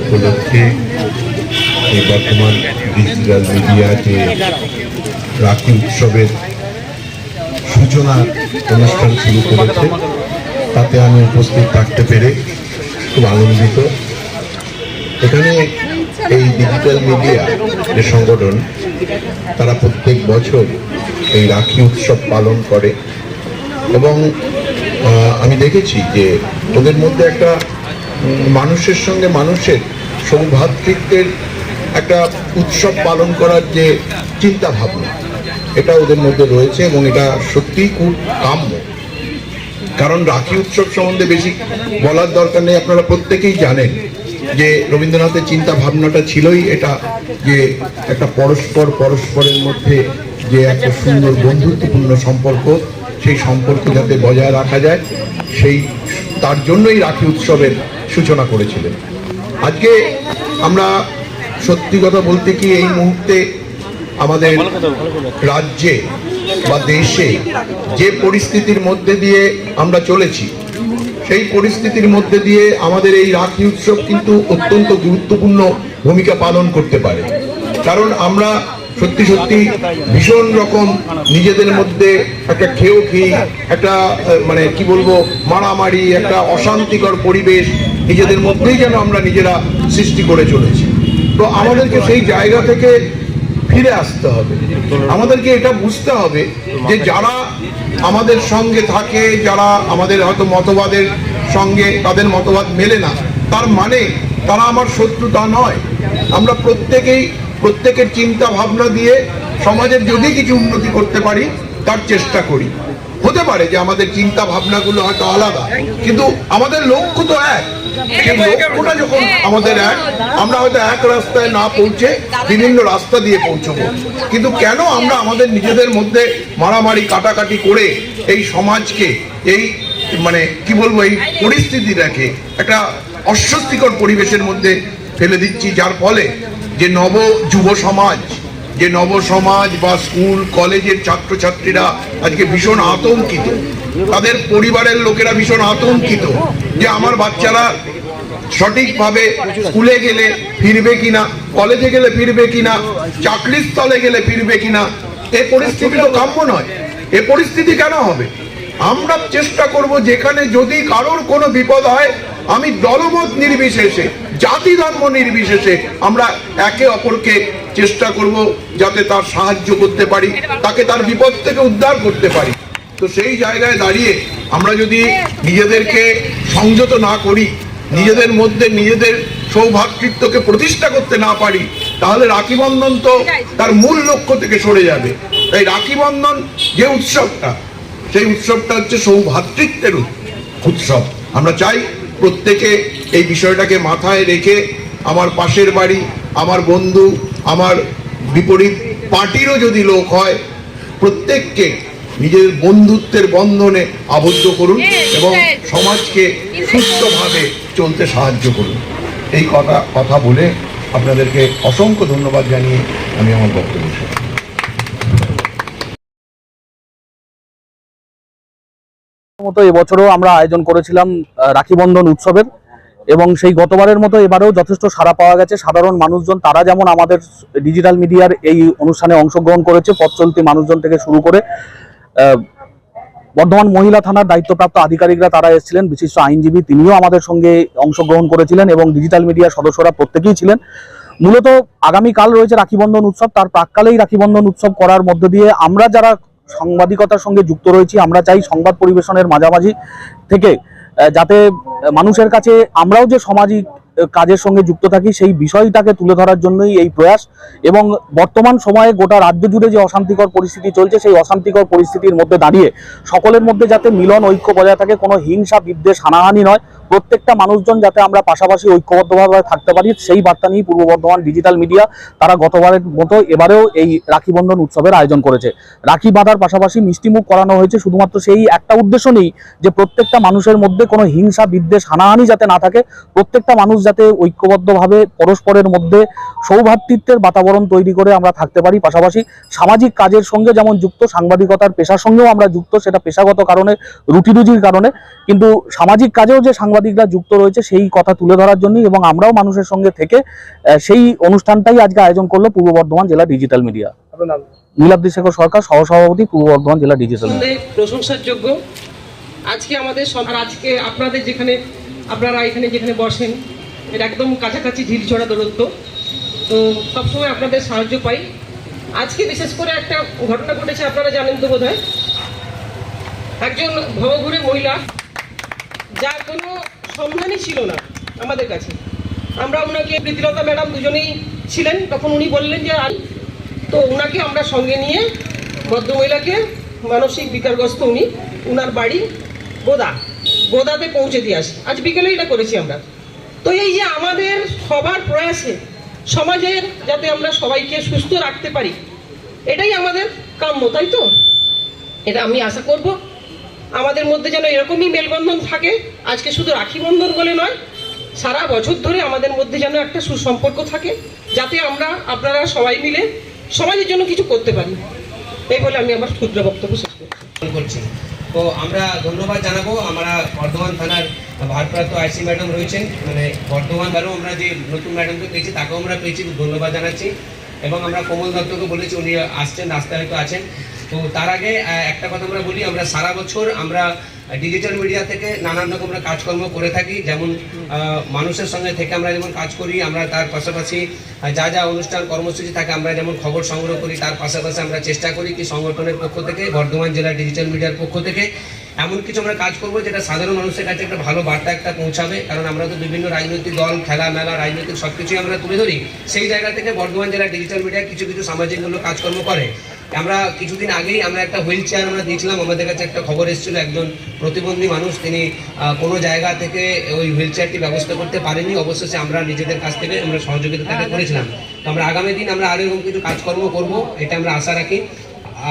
উপলক্ষে এই বর্তমান ডিজিটাল মিডিয়াতে রাখি উৎসবের সূচনা অনুষ্ঠান শুরু করেছে। তাতে আমি উপস্থিত থাকতে পেরে খুব আনন্দিত। এখানে এই ডিজিটাল মিডিয়া যে সংগঠন, তারা প্রত্যেক বছর এই রাখি উৎসব পালন করে। এবং আমি দেখেছি যে ওদের মধ্যে একটা মানুষের সঙ্গে মানুষের সৌভ্রাতৃত্বের একটা উৎসব পালন করার যে চিন্তা ভাবনা এটা ওদের মধ্যে রয়েছে এবং এটা সত্যিই খুব কাম্য। কারণ রাখি উৎসব সম্বন্ধে বেশি বলার দরকার নেই। আপনারা প্রত্যেকেই জানেন যে রবীন্দ্রনাথের চিন্তা ভাবনাটা ছিলই এটা যে একটা পরস্পর পরস্পরের মধ্যে যে একটা সুন্দর বন্ধুত্বপূর্ণ সম্পর্ক সেই সম্পর্ক যাতে বজায় রাখা যায়, সেই, তার জন্যই রাখি উৎসবের সূচনা করেছিলেন। আজকে আমরা সত্যি কথা বলতে কি এই মুহূর্তে আমাদের রাজ্যে বা দেশে যে পরিস্থিতির মধ্যে দিয়ে আমরা চলেছি, সেই পরিস্থিতির মধ্যে দিয়ে আমাদের এই রাখি উৎসব কিন্তু অত্যন্ত গুরুত্বপূর্ণ ভূমিকা পালন করতে পারে। কারণ আমরা সত্যি সত্যি ভীষণ রকম নিজেদের মধ্যে একটা খেয়েও খেয়ে একটা মানে কি বলব, মারামারি, একটা অশান্তিকর পরিবেশ নিজেদের মধ্যেই যেন আমরা নিজেরা সৃষ্টি করে চলেছি। তো আমাদেরকে সেই জায়গা থেকে ফিরে আসতে হবে। আমাদেরকে এটা বুঝতে হবে যে যারা আমাদের সঙ্গে থাকে, যারা আমাদের হয়তো মতবাদের সঙ্গে তাদের মতবাদ মেলে না, তার মানে তারা আমার শত্রু তা নয়। আমরা প্রত্যেকেই প্রত্যেকের চিন্তা ভাবনা দিয়ে সমাজের যদি কিছু উন্নতি করতে পারি, তার চেষ্টা করি। হতে পারে যে আমাদের চিন্তা ভাবনাগুলো হয়তো আলাদা, কিন্তু আমাদের লক্ষ্য তো এক। লক্ষ্যটা যখন আমাদের এক, আমরা হয়তো এক রাস্তায় না পৌঁছে বিভিন্ন রাস্তা দিয়ে পৌঁছবো। কিন্তু কেন আমরা আমাদের নিজেদের মধ্যে মারামারি, কাটাকাটি করে এই সমাজকে, এই মানে কি বলব, এই পরিস্থিতিটাকে একটা অস্বস্তিকর পরিবেশের মধ্যে ফেলে দিচ্ছি, যার ফলে যে নব যুব সমাজ, যে নব সমাজ বা স্কুল, কলেজের ছাত্রছাত্রীরা আজকে ভীষণ আতঙ্কিত। তাদের পরিবারের লোকেরা ভীষণ আতঙ্কিত যে আমার বাচ্চারা সঠিকভাবে স্কুলে গেলে ফিরবে কিনা, কলেজে গেলে ফিরবে কিনা, চাকরির স্থলে গেলে ফিরবে কিনা, এ পরিস্থিতি তো কাম্য নয়। এ পরিস্থিতি কেন হবে? আমরা চেষ্টা করব যেখানে যদি কারোর কোনো বিপদ হয় আমি দলমত নির্বিশেষে, জাতি ধর্ম নির্বিশেষে আমরা একে অপরকে চেষ্টা করব যাতে তার সাহায্য করতে পারি, তাকে তার বিপদ থেকে উদ্ধার করতে পারি। তো সেই জায়গায় দাঁড়িয়ে আমরা যদি নিজেদেরকে সংযত না করি, নিজেদের মধ্যে নিজেদের সৌভাতৃত্বকে প্রতিষ্ঠা করতে না পারি, তাহলে রাখি বন্ধন তো তার মূল লক্ষ্য থেকে সরে যাবে। তাই রাখি বন্ধন যে উৎসবটা, সেই উৎসবটা হচ্ছে সৌভাতৃত্বের উৎসব। আমরা চাই প্রত্যেকে এই বিষয়টাকে মাথায় রেখে আমার পাশের বাড়ি আমার বন্ধু আমার বিপরীত পার্টিরও যদি লোক হয় প্রত্যেককে নিজের বন্ধুত্বের বন্ধনে আবদ্ধ করুন এবং সমাজকে সুস্থভাবে চলতে সাহায্য করুন। এই কথা কথা বলে আপনাদেরকে অসংখ্য ধন্যবাদ জানিয়ে আমি আমার বক্তব্য মতো এবছরও আমরা আয়োজন করেছিলাম রাখি বন্ধন উৎসবের। এবং সেই গতবারের মতো এবারেও যথেষ্ট সাড়া পাওয়া গেছে। সাধারণ মানুষজন, তারা যেমন আমাদের ডিজিটাল মিডিয়ার এই অনুষ্ঠানে অংশগ্রহণ করেছে, পথ চলতি মানুষজন থেকে শুরু করে বর্ধমান মহিলা থানার দায়িত্বপ্রাপ্ত আধিকারিকরা তারা এসেছিলেন, বিশিষ্ট আইনজীবী তিনিও আমাদের সঙ্গে অংশগ্রহণ করেছিলেন এবং ডিজিটাল মিডিয়ার সদস্যরা প্রত্যেকেই ছিলেন। মূলত আগামীকাল রয়েছে রাখিবন্ধন উৎসব, তার প্রাককালেই রাখিবন্ধন উৎসব করার মধ্য দিয়ে আমরা যারা সাংবাদিকতার সঙ্গে যুক্ত রয়েছি। আমরা চাই সংবাদ পরিবেশনের মাঝামাঝি থেকে যাতে মানুষের কাছে আমরাও যে সামাজিক কাজের সঙ্গে যুক্ত থাকি, সেই বিষয়টাকে তুলে ধরার জন্যই এই প্রয়াস এবং বর্তমান সময়ে গোটা রাজ্য জুড়ে যে অশান্তিকর পরিস্থিতি চলছে, সেই অশান্তিকর পরিস্থিতির মধ্যে দাঁড়িয়ে, সকলের মধ্যে যাতে মিলন ঐক্য বজায় থাকে, কোনো হিংসা বিদ্বেষ হানাহানি নয়। প্রত্যেকটা মানুষজন যাতে আমরা পাশাপাশি ঐক্যবদ্ধভাবে থাকতে পারি, সেই বার্তা নিয়ে পূর্ব বর্ধমান ডিজিটাল মিডিয়া তারা গতবারের মতো এবারেও এই রাখি বন্ধন উৎসবের আয়োজন করেছে। রাখি বাঁধার পাশাপাশি মিষ্টিমুখ করানো হয়েছে, শুধুমাত্র সেই একটা উদ্দেশ্য নেই যে প্রত্যেকটা মানুষের মধ্যে কোনো হিংসা, বিদ্বেষ, হানাহানি যাতে না থাকে, প্রত্যেকটা মানুষ যাতে ঐক্যবদ্ধভাবে পরস্পরের মধ্যে সৌভাতৃত্বের বাতাবরণ তৈরি করে আমরা থাকতে পারি। পাশাপাশি সামাজিক কাজের সঙ্গে যেমন যুক্ত, সাংবাদিকতার পেশার সঙ্গেও আমরা যুক্ত, সেটা পেশাগত কারণে রুটি রুজির কারণে। কিন্তু সামাজিক কাজেও যে সাংবাদিক সাংবাদিকরা যুক্ত রয়েছে সেই কথা তুলে ধরার জন্যই এবং আমরাও মানুষের সঙ্গে থেকে সেই অনুষ্ঠানটাই আজকে আয়োজন করল পূর্ব বর্ধমান জেলা ডিজিটাল মিডিয়া নীলাদ্রি শেখর সরকার সহসভাপতি পূর্ব বর্ধমান জেলা ডিজিটাল মিডিয়া প্রশংসার যোগ্য আজকে আমাদের আজকে আপনাদের যেখানে আপনারা এখানে যেখানে বসেন এটা একদম কাছাকাছি ঢিলছড়া দূরত্ব। তো সবসময় আপনাদের সাহায্য পাই। আজকে বিশেষ করে একটা ঘটনা ঘটেছে আপনারা জানেন তো বোধ একজন ভবঘুরে মহিলা যার কোনো সন্ধানই ছিল না আমাদের কাছে। আমরা ওনাকে প্রীতিলতা ম্যাডাম দুজনেই ছিলেন। তখন উনি বললেন যে আ- তো ওনাকে আমরা সঙ্গে নিয়ে ভদ্রমহিলাকে, মানসিক বিকারগ্রস্ত উনি, উনার বাড়ি গোদা, গোদাতে পৌঁছে দিয়ে আসি। আজ বিকেলে এটা করেছি আমরা। তো এই যে আমাদের সবার প্রয়াসে সমাজের যাতে আমরা সবাইকে সুস্থ রাখতে পারি, এটাই আমাদের কাম্য, তাই তো? এটা আমি আশা করব। আমাদের মধ্যে যেন এরকমই মেলবন্ধন থাকে, আজকে শুধু রাখি বন্ধন বলে নয়, সারা বছর ধরে আমাদের মধ্যে যেন একটা সুসম্পর্ক থাকে, যাতে আমরা, আপনারা সবাই মিলে সমাজের জন্য কিছু করতে পারি। এই বলে আমি আমার ক্ষুদ্র বক্তব্য শেষ করছি। তো আমরা ধন্যবাদ জানাব, আমরা বর্ধমান থানার ভারপ্রাপ্ত আইসি ম্যাডাম রয়েছেন মানে বর্ধমান বারেও আমরা যে নতুন ম্যাডামকে পেয়েছি, তাকেও আমরা পেয়েছি, ধন্যবাদ জানাচ্ছি। এবং আমরা কোমল দত্তকে বলেছি, উনি আসছেন, রাস্তায় হয়তো আছেন। তো তার আগে একটা কথা আমরা বলি, আমরা সারা বছর আমরা ডিজিটাল মিডিয়া থেকে নানান রকম কাজকর্ম করে থাকি। যেমন মানুষের সঙ্গে থেকে আমরা যেমন কাজ করি, আমরা তার পাশাপাশি যা যা অনুষ্ঠান, কর্মসূচি থাকে, আমরা যেমন খবর সংগ্রহ করি, তার পাশাপাশি আমরা চেষ্টা করি কি সংগঠনের পক্ষ থেকে, বর্ধমান জেলা ডিজিটাল মিডিয়ার পক্ষ থেকে, এমন কিছু আমরা কাজ করব যেটা সাধারণ মানুষের কাছে একটা ভালো বার্তা একটা পৌঁছাবে। কারণ আমরা তো বিভিন্ন রাজনৈতিক দল, খেলা, মেলা, রাজনৈতিক সব কিছুই আমরা তুলে ধরি। সেই জায়গা থেকে বর্ধমান জেলা ডিজিটাল মিডিয়া কিছু কিছু সামাজিকমূলক কাজকর্ম করে। আমরা কিছুদিন আগেই আমরা একটা হুইল চেয়ার আমরা দিয়েছিলাম আমাদের কাছে একটা খবর এসেছিল একজন প্রতিবন্ধী মানুষ তিনি কোনো জায়গা থেকে ওই হুইল চেয়ারটি ব্যবস্থা করতে পারেনি অবশেষে আমরা নিজেদের কাছ থেকে আমরা সহযোগিতা তাকে করেছিলাম। তো আমরা আগামী দিন আমরা আরও এরকম কিছু কাজকর্ম করব এটা আমরা আশা রাখি।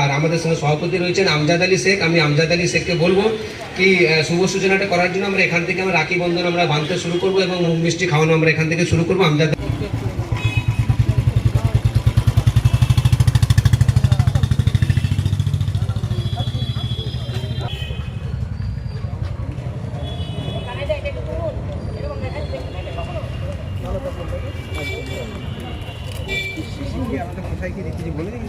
আর আমাদের সঙ্গে সভাপতি রয়েছেন আমজাদ আলী শেখ আমি আমজাদ আলী শেখকে বলব কি শুভ সূচনাটা করার জন্য আমরা এখান থেকে আমরা রাখি বন্ধন আমরা বাঁধতে শুরু করব এবং মুখ মিষ্টি খাওয়ানো আমরা এখান থেকে শুরু করব। আমজাদ কোথায় কি দেখেছি বলে দেখি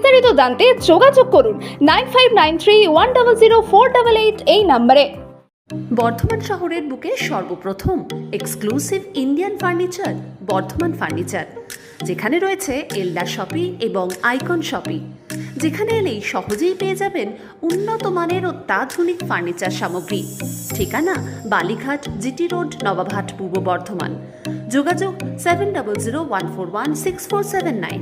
বিস্তারিত জানতে যোগাযোগ করুন nine five nine three one double zero four double eight এই নম্বরে। বর্ধমান শহরের বুকে সর্বপ্রথম exclusive Indian furniture, Bardhaman furniture. যেখানে রয়েছে এলডা শপি এবং আইকন শপি। যেখানে এলেই সহজেই পেয়ে যাবেন উন্নত মানের অত্যাধুনিক ফার্নিচার সামগ্রী। ঠিকানা বালিঘাট, জিটি রোড, নবাবহাট, পূর্ব বর্ধমান। যোগাযোগ seven double zero one four one six four seven nine.